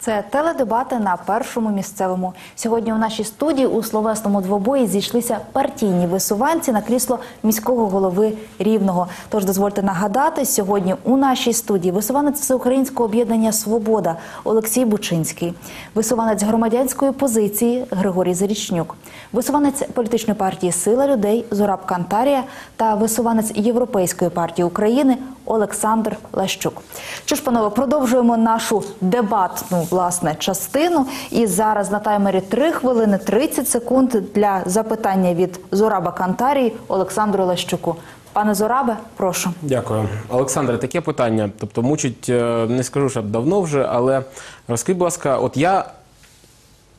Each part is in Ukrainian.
Це теледебати на першому місцевому. Сьогодні у нашій студії у словесному двобої зійшлися партійні висуванці на крісло міського голови Рівного. Тож дозвольте нагадати, сьогодні у нашій студії висуванець всеукраїнського об'єднання Свобода Олексій Бучинський, висуванець громадянської позиції Григорій Зарічнюк, висуванець політичної партії Сила людей Зураб Кантарія та висуванець Європейської партії України Олександр Лащук. Що ж, панове, продовжуємо нашу дебатну власне частину. І зараз на таймері 3 хвилини 30 секунд для запитання від Зураба Кантарії Олександру Лещуку. Пане Зорабе, прошу. Дякую, Олександре. Таке питання. Тобто, мучить е, не скажу, що давно вже, але розкажіть, будь ласка, от я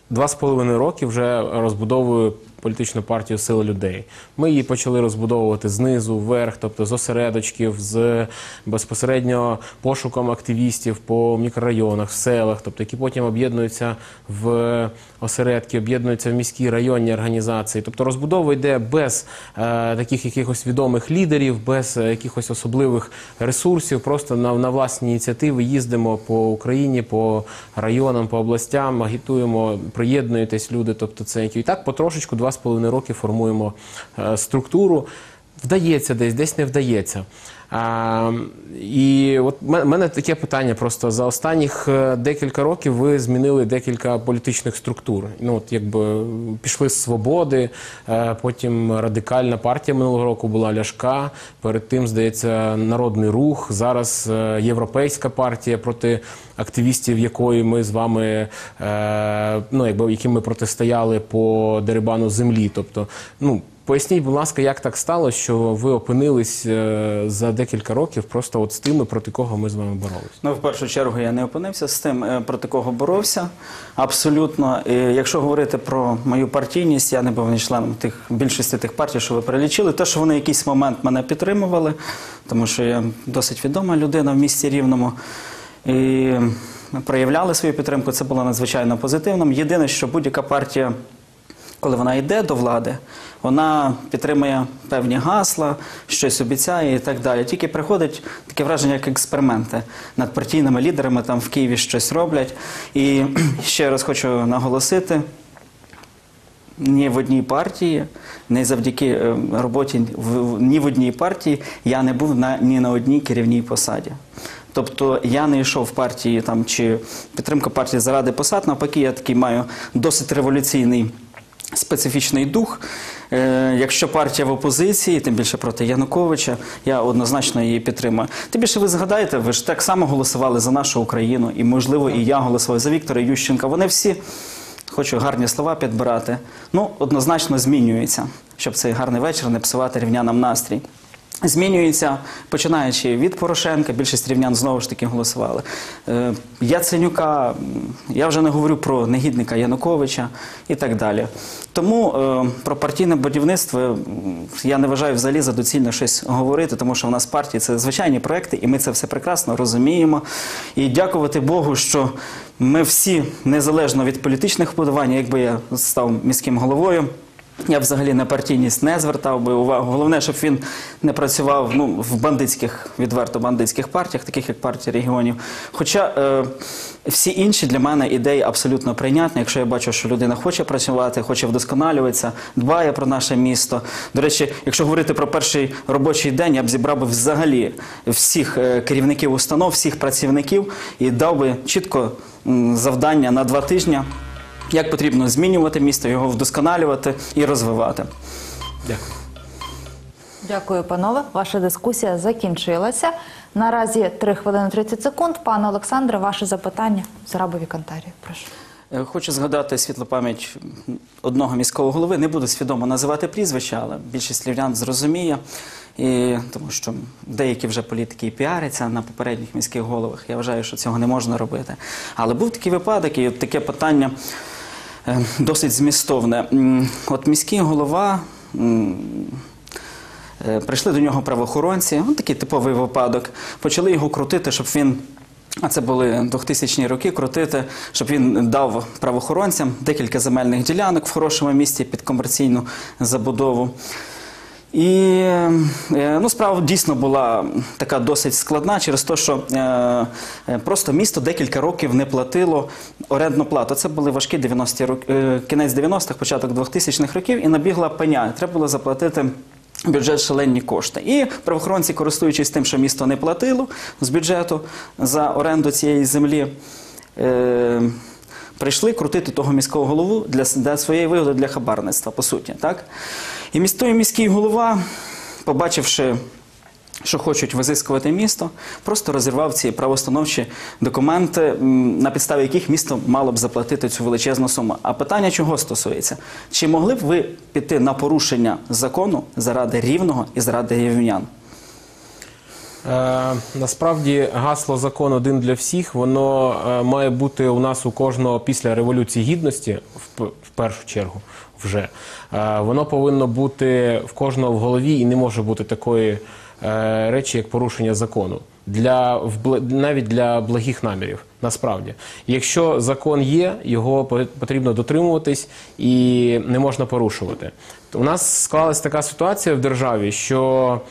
два з половиною роки вже розбудовую політичну партію Сила людей. Ми її почали розбудовувати знизу вверх, тобто з осередочків, з безпосередньо пошуком активістів по мікрорайонах, в селах, тобто які потім об'єднуються в осередки, об'єднуються в міські районні організації. Тобто розбудова йде без е, таких якихось відомих лідерів, без е, якихось особливих ресурсів. Просто на, на власні ініціативи їздимо по Україні, по районам, по областям, агітуємо, приєднуєтесь люди. Тобто це і так потрошечку два з половиною роки формуємо е, структуру. Вдається десь, десь не вдається. А, і от мене таке питання просто за останніх е, декілька років ви змінили декілька політичних структур. Ну от якби пішли з свободи, е, потім радикальна партія минулого року була Ляшка. Перед тим здається народний рух. Зараз е, європейська партія проти активістів, якої ми з вами ну якби яким ми протистояли по дерибану землі. Тобто, ну. Поясніть, будь ласка, як так стало, що ви опинились е, за декілька років просто от з тими, проти кого ми з вами боролись? Ну, в першу чергу, я не опинився з тим, е, проти кого боровся. Абсолютно. І якщо говорити про мою партійність, я не був членом тих більшості тих партій, що ви перелічили. Те, що вони якийсь момент мене підтримували, тому що я досить відома людина в місті Рівному. І проявляли свою підтримку, це було надзвичайно позитивним. Єдине, що будь-яка партія, коли вона йде до влади, вона підтримує певні гасла, щось обіцяє і так далі. Тільки приходить таке враження, як експерименти над партійними лідерами там в Києві щось роблять. І ще раз хочу наголосити. Ні в одній партії, не завдяки е, роботі ні в одній партії я не був на ні на одній керівній посаді. Тобто я не йшов в партії там чи підтримка партії заради посад. Навпаки, я такий маю досить революційний специфічний дух. Е, якщо партія в опозиції, тим більше проти Януковича, я однозначно її підтримую. Тим більше ви згадаєте, ви ж так само голосували за нашу Україну, і можливо, і я голосував за Віктора Ющенка. Вони всі. Хочу гарні слова підбирати. Ну, однозначно змінюється, щоб цей гарний вечір не псувати рівнянам настрій. Змінюється, починаючи від Порошенка, більшість рівнян знову ж таки голосували. Е, Яценюка, я вже не говорю про негідника Януковича і так далі. Тому е, про партійне будівництво я не вважаю взагалі за доцільно щось говорити, тому що в нас партії це звичайні проекти, і ми це все прекрасно розуміємо. І дякувати Богу, що ми всі, незалежно від політичних вподобань, якби я став міським головою. Я взагалі на партійність не звертав би увагу. Головне, щоб він не працював ну, в бандитських, відверто бандитських партіях, таких як партія регіонів. Хоча е, всі інші для мене ідеї абсолютно прийнятні. Якщо я бачу, що людина хоче працювати, хоче вдосконалюватися, дбає про наше місто. До речі, якщо говорити про перший робочий день, я б зібрав би взагалі всіх е, керівників установ, всіх працівників і дав би чітко завдання на два тижні як потрібно змінювати місто, його вдосконалювати і розвивати. Дякую. Дякую, панове. Ваша дискусія закінчилася. Наразі 3 хвилини 30 секунд. Пане Олександре, ваше запитання Зурабові Кантарії. Прошу. Е, Хочу згадати світлу пам'ять одного міського голови. Не буду свідомо називати прізвища, але більшість львів'ян зрозуміє. І, тому що деякі вже політики і піаряться на попередніх міських головах. Я вважаю, що цього не можна робити. Але був такий випадок, і таке питання досить змістовне. От міський голова. Е, Прийшли до нього правоохоронці, такий типовий випадок. Почали його крутити, щоб він, а це були 2000-ні роки, крутити, щоб він дав правоохоронцям декілька земельних ділянок в хорошому місті під комерційну забудову. І е, ну, справа дійсно була така досить складна через те, що е, е, просто місто декілька років не платило орендну плату. Це були важкі 90-ті роки, е, кінець 90-х, початок 2000-х років, і набігла пеня. Треба було заплатити. Бюджет шалені кошти. І правоохоронці, користуючись тим, що місто не платило з бюджету за оренду цієї землі, е, прийшли крутити того міського голову для, для своєї вигоди для хабарництва, по суті. Так? І містой міський голова, побачивши, що хочуть визискувати місто, просто розірвав ці правостановчі документи, на підставі яких місто мало б заплатити цю величезну суму. А питання чого стосується? Чи могли б ви піти на порушення закону заради рівного і заради рівнян? Е, насправді гасло закон один для всіх, воно е, має бути у нас у кожного після революції гідності, в, першу чергу, вже Е, воно повинно бути в кожного в голові і не може бути такої речі, як порушення закону. Для навіть для благих намірів, насправді, якщо закон є, його по- потрібно дотримуватись і не можна порушувати. У нас склалась така ситуація в державі, що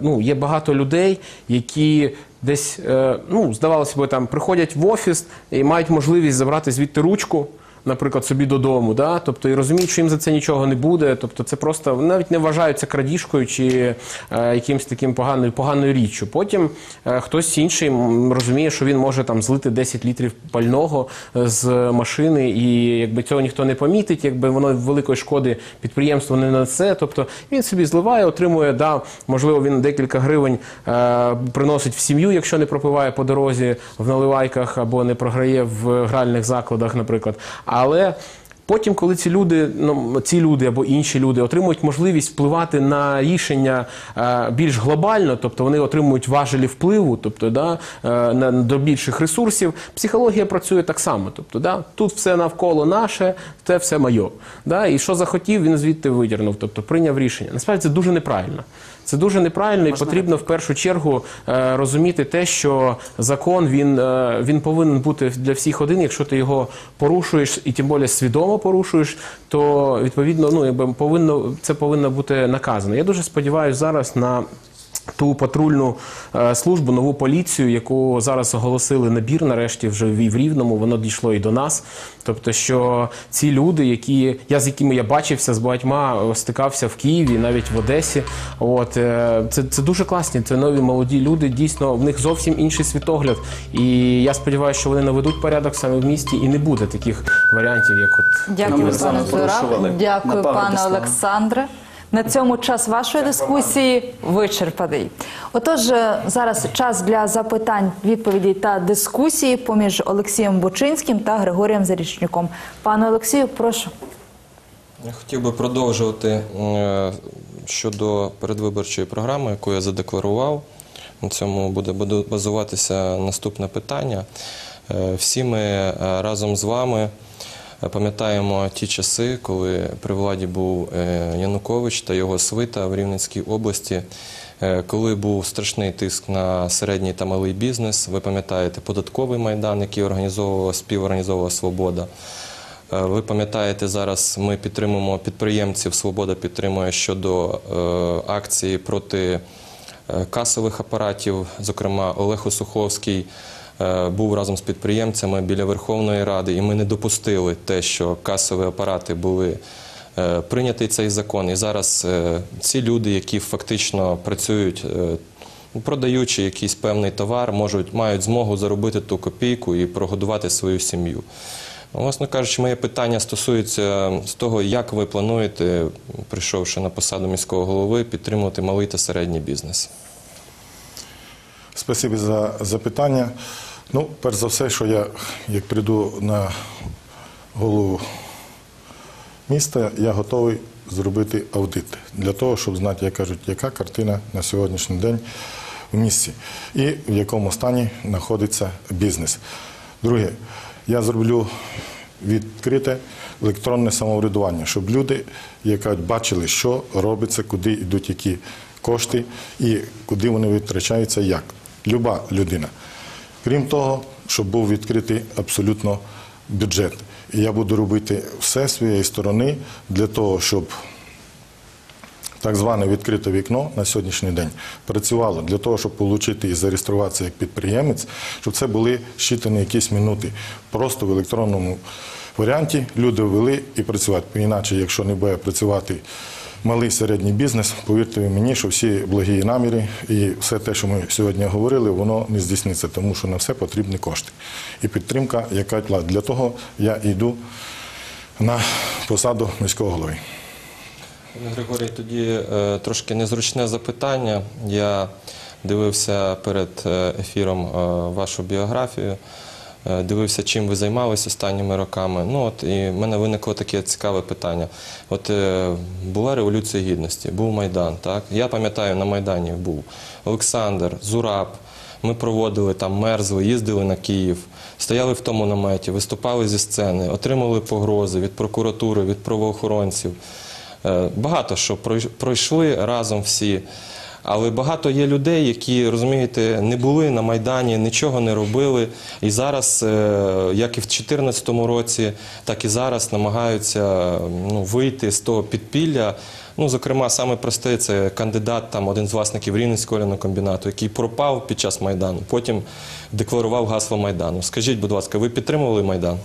ну, є багато людей, які десь, е, ну, здавалося б, там приходять в офіс і мають можливість забрати звідти ручку. Наприклад, собі додому, да? тобто і розуміють, що їм за це нічого не буде. Тобто, це просто навіть не вважаються крадіжкою чи е, якимось таким поганою поганою річчю. Потім е, хтось інший розуміє, що він може там злити 10 літрів пального е, з машини, і якби цього ніхто не помітить, якби воно великої шкоди підприємству не несе. Тобто він собі зливає, отримує, да, можливо, він декілька гривень е, приносить в сім'ю, якщо не пропиває по дорозі в наливайках або не програє в гральних закладах, наприклад. Але Потім, коли ці люди, ну ці люди або інші люди отримують можливість впливати на рішення е, більш глобально, тобто вони отримують важелі впливу, тобто да, е, на, до більших ресурсів, психологія працює так само. Тобто, да, тут все навколо наше, це все моє. Да, і що захотів, він звідти видірнув, тобто прийняв рішення. Насправді це дуже неправильно. Це дуже неправильно і потрібно в першу чергу е, розуміти те, що закон він, е, він повинен бути для всіх один. Якщо ти його порушуєш і тим більше свідомо порушуєш, то відповідно ну, якби повинно, це повинно бути наказано. Я дуже сподіваюся зараз на. Ту патрульну е, службу, нову поліцію, яку зараз оголосили набір, нарешті вже в Рівному, воно дійшло і до нас. Тобто, що ці люди, які я з якими я бачився з багатьма, е, стикався в Києві, навіть в Одесі. От е, це, це дуже класні. Це нові молоді люди. Дійсно, в них зовсім інший світогляд. І я сподіваюся, що вони наведуть порядок саме в місті, і не буде таких варіантів, як от Дякую, пане. Дякую, пане. Олександре. На цьому час вашої дискусії вичерпаний. Отож, е, зараз час для запитань, відповідей та дискусії поміж Олексієм Бочинським та Григорієм Зарічнюком. Пане Олексію, прошу. Я хотів би продовжувати е, щодо передвиборчої програми, яку я задекларував. На цьому буде базуватися наступне питання. Е, Всі ми разом з вами пам'ятаємо ті часи, коли при владі був е, Янукович та його свита в Рівненській області. Е, Коли був страшний тиск на середній та малий бізнес, ви пам'ятаєте податковий майдан, який організовувала співорганізовувала Свобода. Е, Ви пам'ятаєте, зараз ми підтримуємо підприємців. Свобода підтримує щодо акції проти касових апаратів. Зокрема, Олег Осуховський був разом з підприємцями біля Верховної Ради, і ми не допустили те, що касові апарати були. е, Прийнятий цей закон, і зараз е, ці люди, які фактично працюють, е, продаючи якийсь певний товар, можуть мають змогу заробити ту копійку і прогодувати свою сім'ю. Власне кажучи, моє питання стосується з того, як ви плануєте, прийшовши на посаду міського голови, підтримувати малий та середній бізнес. Спасибі за запитання. Ну, перш за все, що я, як прийду на голову міста, я готовий зробити аудит для того, щоб знати, як кажуть, яка картина на сьогоднішній день в місті і в якому стані знаходиться бізнес. Друге, я зроблю відкрите електронне самоврядування, щоб люди, як бачили, що робиться, куди йдуть які кошти і куди вони витрачаються, як. Люба людина. Крім того, щоб був відкритий абсолютно бюджет. І я буду робити все своєї сторони для того, щоб так зване відкрите вікно на сьогоднішній день працювало для того, щоб отримати і зареєструватися як підприємець, щоб це були щитані якісь минути. Просто в електронному варіанті люди ввели і працювати. Іначе, якщо не буде працювати малий середній бізнес, повірте мені, що всі благі наміри і все те, що ми сьогодні говорили, воно не здійсниться, тому що на все потрібні кошти. І підтримка, яка. Для того я йду на посаду міського голови. Григорій, тоді е, трошки незручне запитання. Я дивився перед е, ефіром е, вашу біографію, дивився, чим ви займалися останніми роками. Ну от і в мене виникло таке цікаве питання. От е, була революція гідності, був майдан. Так я пам'ятаю, на майдані був Олександр, Зураб. Ми проводили там, мерзли, їздили на Київ, стояли в тому наметі, виступали зі сцени, отримали погрози від прокуратури, від правоохоронців. Е, Багато що пройш- пройшли разом всі. Але багато є людей, які, розумієте, не були на Майдані, нічого не робили. І зараз, е, як і в 2014 році, так і зараз намагаються ну, вийти з того підпілля. Ну, зокрема, саме просте це кандидат, там один з власників Рівненського комбінату, який пропав під час Майдану, потім декларував гасло Майдану. Скажіть, будь ласка, ви підтримували Майдан?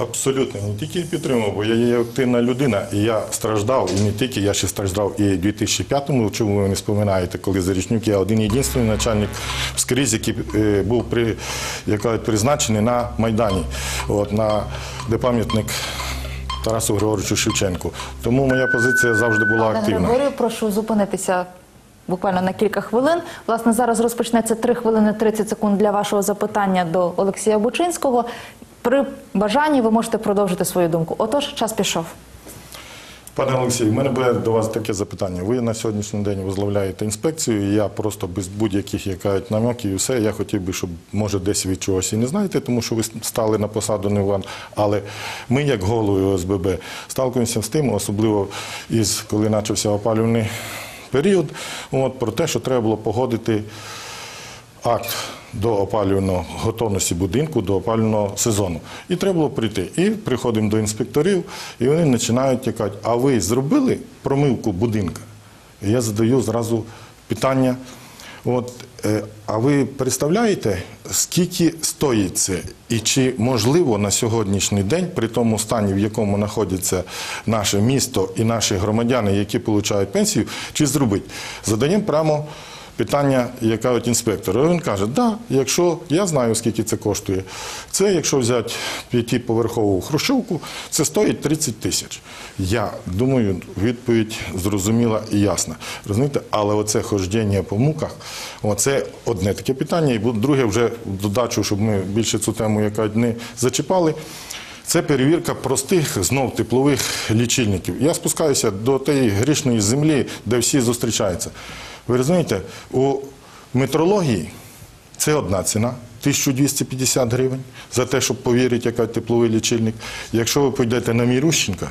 Абсолютно, не тільки підтримував, бо я є активна людина, і я страждав, і не тільки, я ще страждав і в 2005-му, чому ви не споминаєте, коли Зарічнюк, я один єдиний начальник скрізь, який е, був при, як кажуть, призначений на Майдані, от, на, де пам'ятник Тарасу Григоровичу Шевченку. Тому моя позиція завжди була Пане активна. Григорію, прошу зупинитися буквально на кілька хвилин. Власне, зараз розпочнеться 3 хвилини 30 секунд для вашого запитання до Олексія Бучинського. При бажанні ви можете продовжити свою думку. Отож, час пішов. Пане Олексій, в мене буде до вас таке запитання. Ви на сьогоднішній день возглавляєте інспекцію, і я просто без будь-яких як кажуть, намеків і все. Я хотів би, щоб може десь ви чогось і не знаєте, тому що ви стали на посаду не вам. Але ми, як голови ОСББ, сталкуємося з тим, особливо із коли почався опалювальний період, от, про те, що треба було погодити акт до опалювальної готовності будинку до опалювального сезону. І треба було прийти. І приходимо до інспекторів, і вони починають тікати, а ви зробили промивку будинка? І я задаю зразу питання. От, е, а ви представляєте, скільки стоїть це? І чи можливо на сьогоднішній день, при тому стані, в якому знаходиться наше місто і наші громадяни, які отримують пенсію, чи зробити? Задаємо прямо питання, яка от інспектор. Він каже, да, якщо я знаю, скільки це коштує. Це, якщо взяти п'ятиповерхову хрущовку, це стоїть 30 тисяч. Я думаю, відповідь зрозуміла і ясна. Розумієте? Але оце хождення по муках, оце одне таке питання. І друге, вже додачу, щоб ми більше цю тему яка не зачіпали. Це перевірка простих знов теплових лічильників. Я спускаюся до тієї грішної землі, де всі зустрічаються. Ви розумієте, у метрології це одна ціна. 1250 гривень за те, щоб повірити, яка тепловий лічильник. Якщо ви підете на Мірущенка,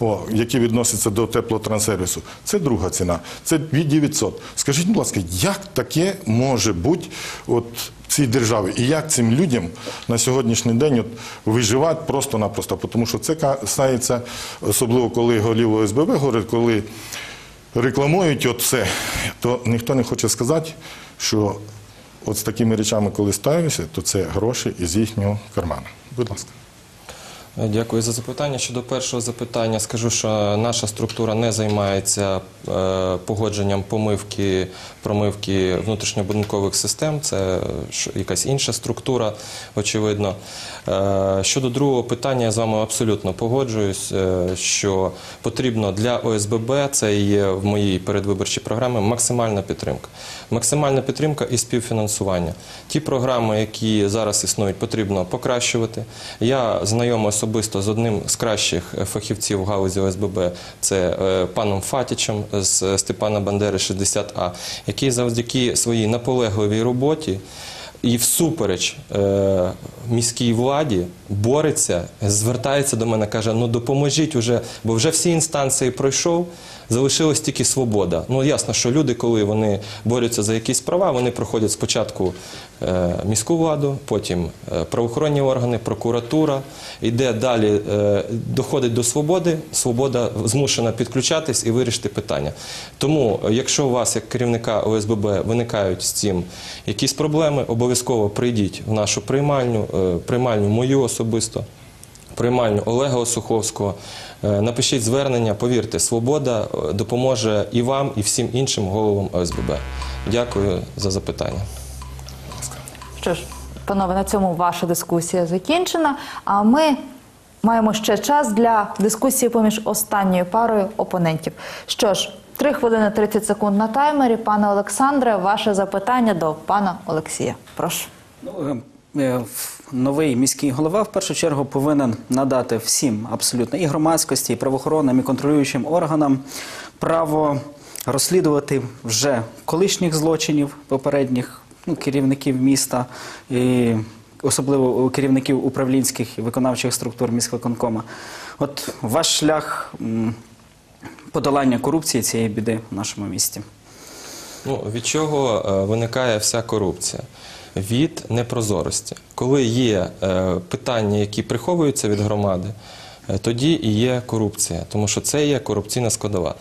о, який відноситься до теплотрансервісу, це друга ціна. Це 2900. Скажіть, будь ласка, як таке може бути от цій державі? І як цим людям на сьогоднішній день от виживати просто-напросто? Тому що це касається, особливо коли голів ОСББ говорить, коли рекламують все, то ніхто не хоче сказати, що от з такими речами, коли ставишся, то це гроші із їхнього кармана. Будь ласка. Дякую за запитання. Щодо першого запитання, скажу, що наша структура не займається е, погодженням помивки, промивки внутрішньобудинкових систем. Це якась інша структура, очевидно. Е, щодо другого питання, я з вами абсолютно погоджуюсь, е, що потрібно для ОСББ, це є в моїй передвиборчій програмі, максимальна підтримка. Максимальна підтримка і співфінансування. Ті програми, які зараз існують, потрібно покращувати. Я знайомий особисто з одним з кращих е, фахівців галузі ОСББ, це е, паном Фатічем з Степана Бандери 60А, який завдяки своїй наполегливій роботі і всупереч е, міській владі бореться, звертається до мене, каже: ну допоможіть уже, бо вже всі інстанції пройшов. Залишилась тільки свобода. Ну ясно, що люди, коли вони борються за якісь права, вони проходять спочатку е, міську владу, потім е, правоохоронні органи, прокуратура, йде далі, е, доходить до свободи. Свобода змушена підключатись і вирішити питання. Тому, е, якщо у вас, як керівника ОСББ, виникають з цим якісь проблеми, обов'язково прийдіть в нашу приймальню, е, приймальню мою особисто приймальню Олега Осуховського. Е, Напишіть звернення, повірте, свобода е, допоможе і вам, і всім іншим головам ОСББ. Дякую за запитання. Що ж, панове, на цьому ваша дискусія закінчена. А ми маємо ще час для дискусії поміж останньою парою опонентів. Що ж, 3 хвилини 30 секунд на таймері. Пане Олександре, ваше запитання до пана Олексія. Прошу. Ну, е, е, Новий міський голова в першу чергу повинен надати всім абсолютно і громадськості, і правоохоронним, і контролюючим органам право розслідувати вже колишніх злочинів попередніх ну, керівників міста, і особливо керівників управлінських і виконавчих структур міськвиконкома. От ваш шлях подолання корупції цієї біди в нашому місті. Ну, від чого е, виникає вся корупція? Від непрозорості. Коли є е, питання, які приховуються від громади, е, тоді і є корупція, тому що це є корупційна складова.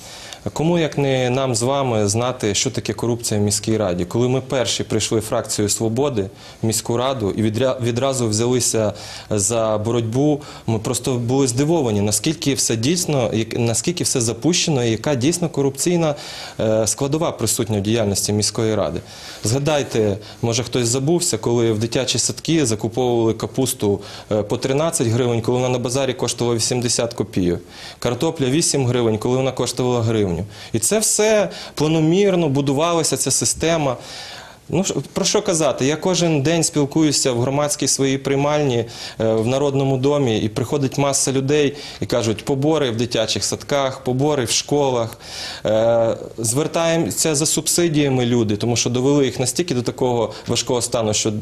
Кому як не нам з вами знати, що таке корупція в міській раді? Коли ми перші прийшли фракцією свободи в міську раду і відразу взялися за боротьбу, ми просто були здивовані, наскільки все дійсно, наскільки все запущено, і яка дійсно корупційна е, складова присутня в діяльності міської ради. Згадайте, може хтось забувся, коли в дитячі садки закуповували капусту е, по 13 гривень, коли вона на базарі коштувала 80 копійок. Картопля 8 гривень, коли вона коштувала гривню. І це все планомірно будувалася ця система. Ну, про що казати? Я кожен день спілкуюся в громадській своїй приймальні е, в Народному домі, і приходить маса людей і кажуть, побори в дитячих садках, побори в школах. Е, Звертаємося за субсидіями люди, тому що довели їх настільки до такого важкого стану, що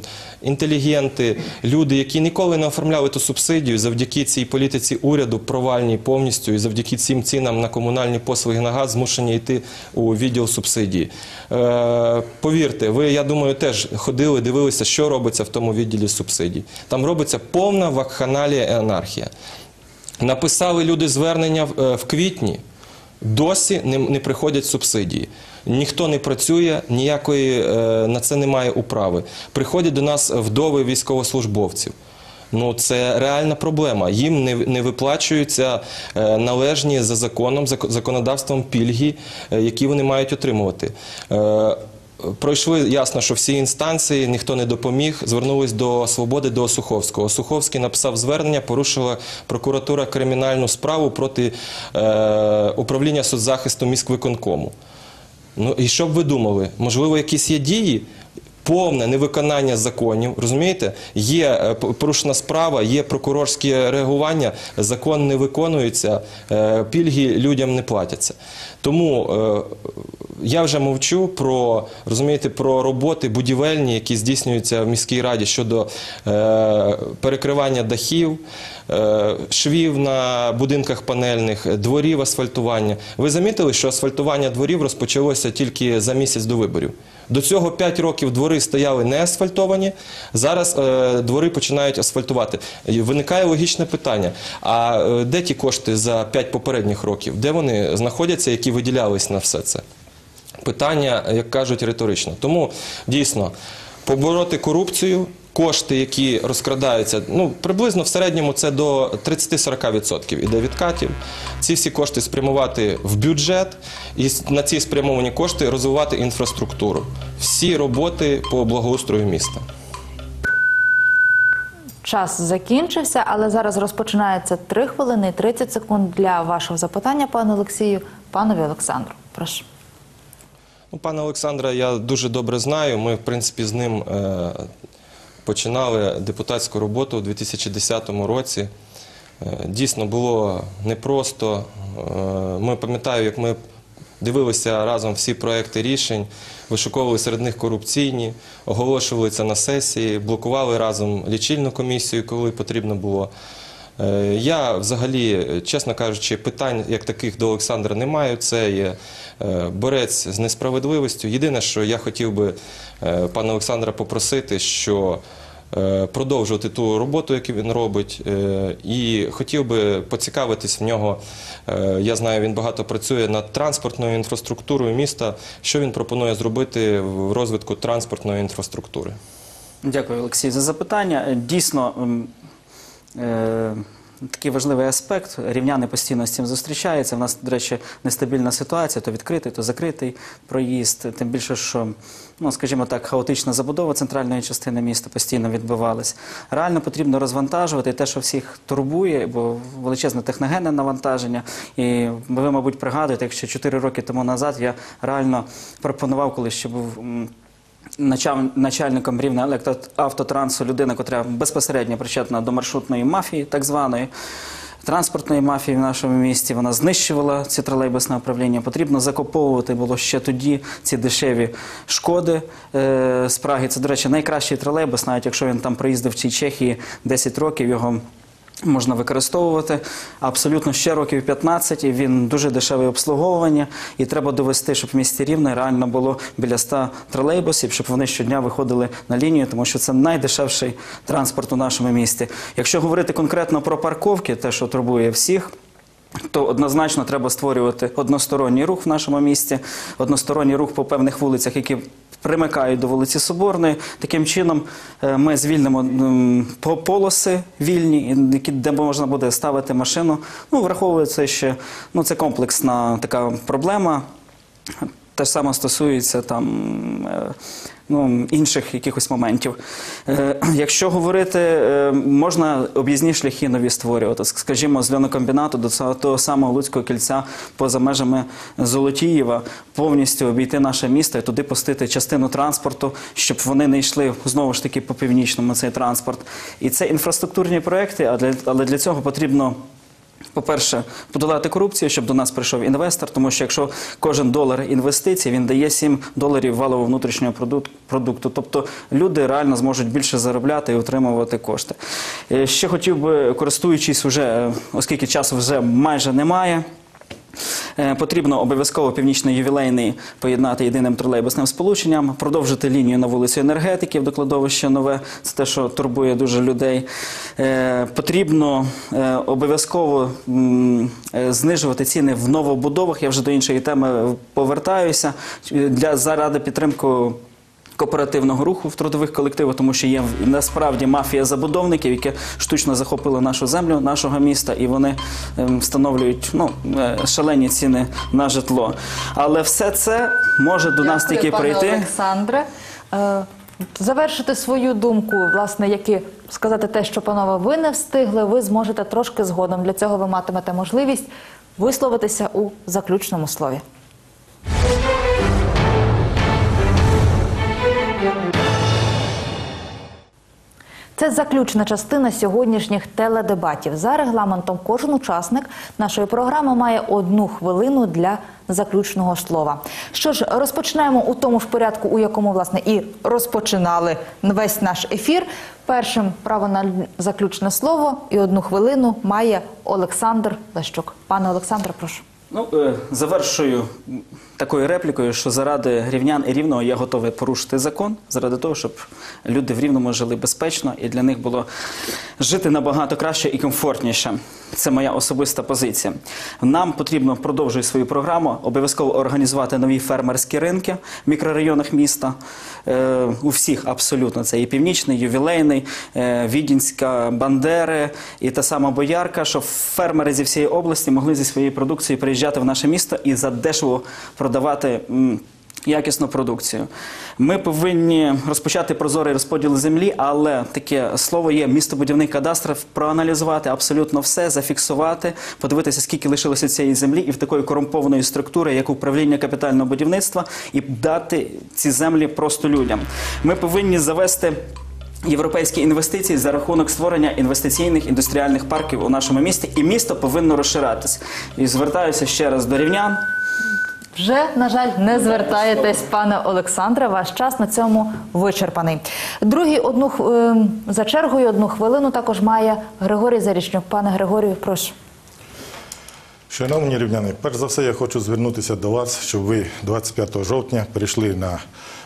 інтелігенти, люди, які ніколи не оформляли ту субсидію, завдяки цій політиці уряду провальній повністю, і завдяки цим цінам на комунальні послуги на газ змушені йти у відділ субсидії. Е, повірте, ви, я думаю, теж ходили, дивилися, що робиться в тому відділі субсидій. Там робиться повна вакханалія і анархія. Написали люди звернення в, е, квітні, досі не, приходять субсидії. Ніхто не працює, ніякої е, на це немає управи. Приходять до нас вдови військовослужбовців. Ну, це реальна проблема. Їм не, не виплачуються е, належні за законом, законодавством пільги, які вони мають отримувати. Пройшли ясно, що всі інстанції ніхто не допоміг. Звернулись до свободи до Осуховського. Осуховський написав звернення, порушила прокуратура кримінальну справу проти е, управління соцзахисту міськвиконкому. Ну і що б ви думали? Можливо, якісь є дії? Повне невиконання законів, розумієте? Є е, порушена справа, є прокурорське реагування, закон не виконується, е, пільги людям не платяться. Тому е, я вже мовчу про розумієте, про роботи будівельні, які здійснюються в міській раді щодо е, перекривання дахів, е, швів на будинках панельних, дворів асфальтування. Ви замітили, що асфальтування дворів розпочалося тільки за місяць до виборів. До цього 5 років двори стояли не асфальтовані. Зараз е, двори починають асфальтувати. Виникає логічне питання: а де ті кошти за 5 попередніх років? Де вони знаходяться, які виділялись на все це? Питання, як кажуть, риторично. Тому дійсно побороти корупцію. Кошти, які розкрадаються, ну приблизно в середньому це до 30-40% іде відкатів. Ці всі кошти спрямувати в бюджет і на ці спрямовані кошти розвивати інфраструктуру. Всі роботи по благоустрою міста. Час закінчився, але зараз розпочинається 3 хвилини і 30 секунд для вашого запитання, пане Олексію, панові Олександру. Прошу. Ну, пана Олександра я дуже добре знаю. Ми, в принципі, з ним е, починали депутатську роботу у 2010 році. Е, дійсно було непросто. Е, ми пам'ятаю, як ми дивилися разом всі проекти рішень, вишуковували серед них корупційні, оголошували це на сесії, блокували разом лічильну комісію, коли потрібно було. Е, Я взагалі, чесно кажучи, питань як таких до Олександра не маю. Це є е, борець з несправедливістю. Єдине, що я хотів би е, пана Олександра попросити, що продовжувати ту роботу, яку він робить, і хотів би поцікавитись в нього. Я знаю, він багато працює над транспортною інфраструктурою міста. Що він пропонує зробити в розвитку транспортної інфраструктури? Дякую, Олексій, за запитання. Дійсно, такий важливий аспект. Рівняни постійно з цим зустрічаються. У нас, до речі, нестабільна ситуація, то відкритий, то закритий проїзд. Тим більше, що, ну, скажімо так, хаотична забудова центральної частини міста постійно відбувалась. Реально потрібно розвантажувати те, що всіх турбує, бо величезне техногенне навантаження. І ви, мабуть, пригадуєте, якщо 4 роки тому назад я реально пропонував, коли ще був. Начальником рівня електроавтотрансу людина, яка безпосередньо причетна до маршрутної мафії, так званої. Транспортної мафії в нашому місті вона знищувала ці тролейбусне управління. Потрібно закуповувати було ще тоді ці дешеві шкоди е, з Праги. Це, до речі, найкращий тролейбус, навіть якщо він там проїздив в цій Чехії 10 років, його можна використовувати. Абсолютно ще років 15, і він дуже дешеве обслуговування, і треба довести, щоб в місті Рівне реально було біля 100 тролейбусів, щоб вони щодня виходили на лінію, тому що це найдешевший транспорт у нашому місті. Якщо говорити конкретно про парковки, те, що турбує всіх. То однозначно треба створювати односторонній рух в нашому місті, односторонній рух по певних вулицях, які примикають до вулиці Соборної. Таким чином е, ми звільнимо полоси вільні, де можна буде ставити машину. Ну, враховується ще ну, це комплексна така проблема. Те ж саме стосується там е, ну, інших якихось моментів. Е, Якщо говорити, е, можна об'їзні шляхи нові створювати, скажімо, з льонокомбінату до того самого Луцького кільця поза межами Золотієва, повністю обійти наше місто і туди пустити частину транспорту, щоб вони не йшли знову ж таки по північному цей транспорт. І це інфраструктурні проекти, але для цього потрібно. По-перше, подолати корупцію, щоб до нас прийшов інвестор, тому що якщо кожен долар інвестицій, він дає 7 доларів валового внутрішнього продук- продукту. Тобто люди реально зможуть більше заробляти і отримувати кошти. Е, Ще хотів би, користуючись уже, е, оскільки часу вже майже немає. Е, Потрібно обов'язково північний ювілейний поєднати єдиним тролейбусним сполученням, продовжити лінію на вулицю енергетиків до кладовища нове. Це те, що турбує дуже людей. Е, Потрібно е, обов'язково знижувати ціни в новобудовах. Я вже до іншої теми повертаюся для заради підтримки кооперативного руху в трудових колективах, тому що є насправді мафія забудовників, які штучно захопили нашу землю, нашого міста, і вони ем, встановлюють ну, е, шалені ціни на житло. Але все це може до нас Дякую, тільки пане прийти. Олександре. Е, Завершити свою думку, власне, як і сказати те, що панове ви не встигли, ви зможете трошки згодом. Для цього ви матимете можливість висловитися у заключному слові. Це заключна частина сьогоднішніх теледебатів. За регламентом кожен учасник нашої програми має одну хвилину для заключного слова. Що ж, розпочнемо у тому ж порядку, у якому власне і розпочинали весь наш ефір. Першим право на заключне слово і одну хвилину має Олександр Лещук. Пане Олександре, прошу. Ну, е, завершую такою реплікою, що заради рівнян і рівного я готовий порушити закон, заради того, щоб люди в рівному жили безпечно і для них було жити набагато краще і комфортніше. Це моя особиста позиція. Нам потрібно продовжувати свою програму, обов'язково організувати нові фермерські ринки в мікрорайонах міста. Е, у всіх абсолютно це і північний, ювілейний, е, Відінська, Бандери, і та сама Боярка, щоб фермери зі всієї області могли зі своєю продукцією приїжджати в наше місто і задешево продавати. Якісну продукцію. Ми повинні розпочати прозорий розподіл землі, але таке слово є містобудівний кадастр, проаналізувати абсолютно все, зафіксувати, подивитися, скільки лишилося цієї землі, і в такої корумпованої структури, як управління капітального будівництва, і дати ці землі просто людям. Ми повинні завести. Європейські інвестиції за рахунок створення інвестиційних індустріальних парків у нашому місті, і місто повинно розширатись. І звертаюся ще раз до рівнян. Вже, на жаль, не звертаєтесь, пане Олександре. Ваш час на цьому вичерпаний. Другий одну ем, за чергою одну хвилину також має Григорій Зарічнюк. Пане Григорію, прошу. Шановні рівняни, перш за все я хочу звернутися до вас, щоб ви 25 жовтня прийшли на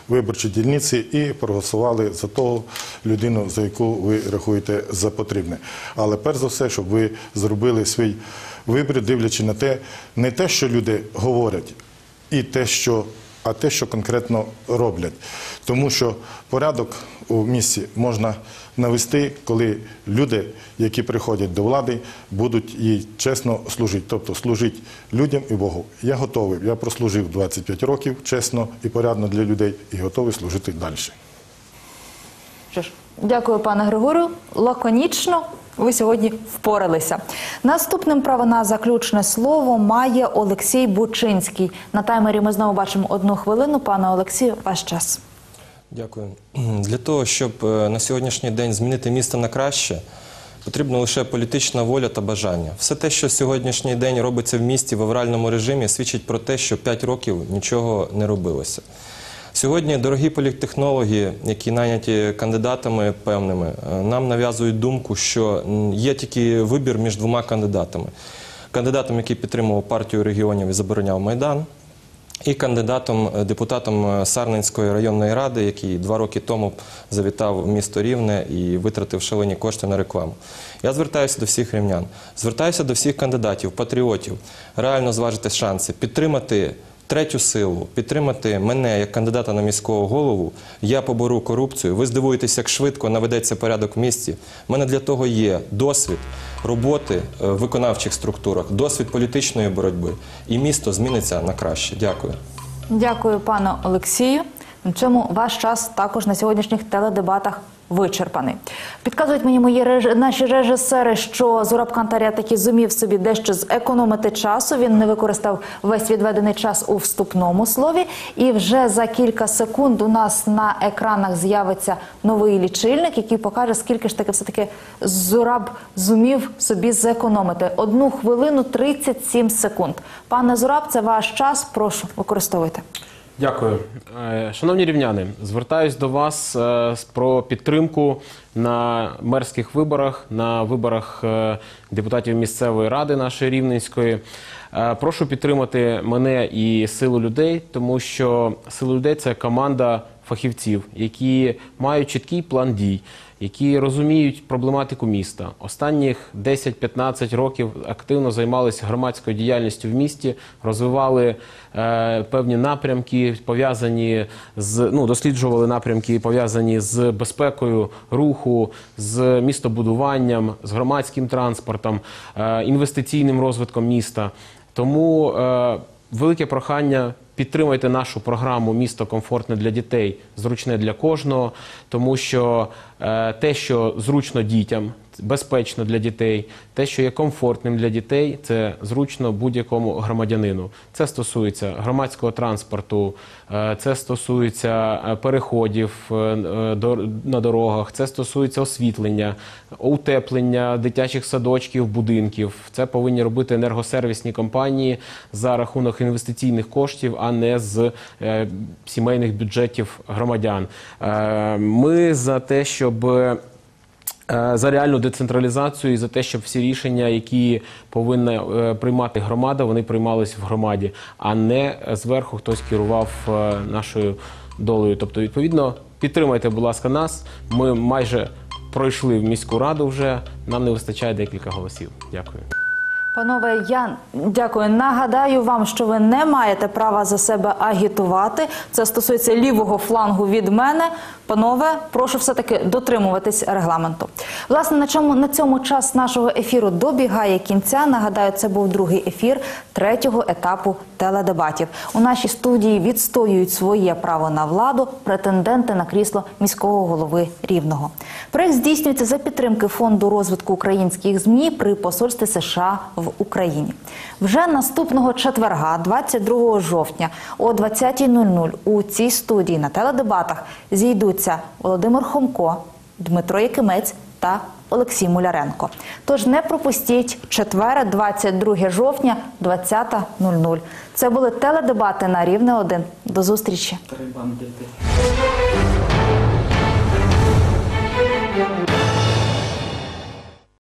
виборчі дільниці і проголосували за того людину, за яку ви рахуєте за потрібне. Але перш за все, щоб ви зробили свій вибір, дивлячи на те, не те, що люди говорять, і те, що а те, що конкретно роблять. Тому що порядок у місті можна навести, коли люди, які приходять до влади, будуть їй чесно служити. Тобто служити людям і Богу. Я готовий. Я прослужив 25 років чесно і порядно для людей і готовий служити далі. Дякую, пане Григорію. Лаконічно ви сьогодні впоралися. Наступним право на заключне слово має Олексій Бучинський. На таймері ми знову бачимо одну хвилину. Пане Олексію, ваш час. Дякую. Для того, щоб е, на сьогоднішній день змінити місто на краще, потрібна лише політична воля та бажання. Все те, що сьогоднішній день робиться в місті в авральному режимі, свідчить про те, що 5 років нічого не робилося. Сьогодні дорогі політтехнологи, які найняті кандидатами певними, е, нам нав'язують думку, що є тільки вибір між двома кандидатами. Кандидатом, який підтримував партію регіонів і забороняв Майдан, і кандидатом, е, депутатом е, Сарненської районної ради, який два роки тому завітав в місто Рівне і витратив шалені кошти на рекламу. Я звертаюся до всіх рівнян, звертаюся до всіх кандидатів, патріотів, реально зважити шанси, підтримати. Третю силу підтримати мене як кандидата на міського голову. Я побору корупцію. Ви здивуєтесь, як швидко наведеться порядок в місті. У мене для того є досвід роботи е, в виконавчих структурах, досвід політичної боротьби, і місто зміниться на краще. Дякую. Дякую, пане Олексію. На чому ваш час також на сьогоднішніх теледебатах вичерпаний. Підказують мені мої реж... наші режисери, що Зураб Кантаря таки зумів собі дещо зекономити часу. Він не використав весь відведений час у вступному слові. І вже за кілька секунд у нас на екранах з'явиться новий лічильник, який покаже, скільки ж таки все таки Зураб зумів собі зекономити. Одну хвилину 37 секунд. Пане Зураб, це ваш час. Прошу використовуйте. Дякую. Е, Шановні рівняни, звертаюсь до вас е, про підтримку на мерських виборах, на виборах е, депутатів місцевої ради нашої рівненської. Прошу підтримати мене і силу людей, тому що сила людей це команда фахівців, які мають чіткий план дій, які розуміють проблематику міста. Останніх 10-15 років активно займалися громадською діяльністю в місті, розвивали е, певні напрямки, пов'язані з ну, досліджували напрямки, пов'язані з безпекою руху, з містобудуванням, з громадським транспортом, е, інвестиційним розвитком міста. Тому е, велике прохання. Підтримайте нашу програму Місто комфортне для дітей, зручне для кожного, тому що е, те, що зручно дітям, безпечно для дітей, те, що є комфортним для дітей, це зручно будь-якому громадянину. Це стосується громадського транспорту, е, це стосується е, переходів на дорогах, це стосується освітлення, утеплення дитячих садочків, будинків. Це повинні робити енергосервісні компанії за рахунок інвестиційних коштів, а не з е, сімейних бюджетів громадян. Е, Ми за те, щоб е, за реальну децентралізацію і за те, щоб всі рішення, які повинна приймати громада, вони приймались в громаді, а не зверху хтось керував нашою долею. Тобто, відповідно, підтримайте, будь ласка, нас. Ми майже пройшли в міську раду вже. Нам не вистачає декілька голосів. Дякую. Панове, я дякую. Нагадаю вам, що ви не маєте права за себе агітувати. Це стосується лівого флангу від мене. Панове, прошу все-таки дотримуватись регламенту. Власне, на чому на цьому час нашого ефіру добігає кінця. Нагадаю, це був другий ефір третього етапу теледебатів. У нашій студії відстоюють своє право на владу претенденти на крісло міського голови Рівного. Проект здійснюється за підтримки фонду розвитку українських змі при посольстві США в Україні. Вже наступного четверга, 22 жовтня, о 20.00 у цій студії на теледебатах зійдуться Володимир Хомко, Дмитро Якимець та Олексій Муляренко. Тож не пропустіть четвер, 22 жовтня, 20.00. Це були теледебати на Рівне 1. До зустрічі.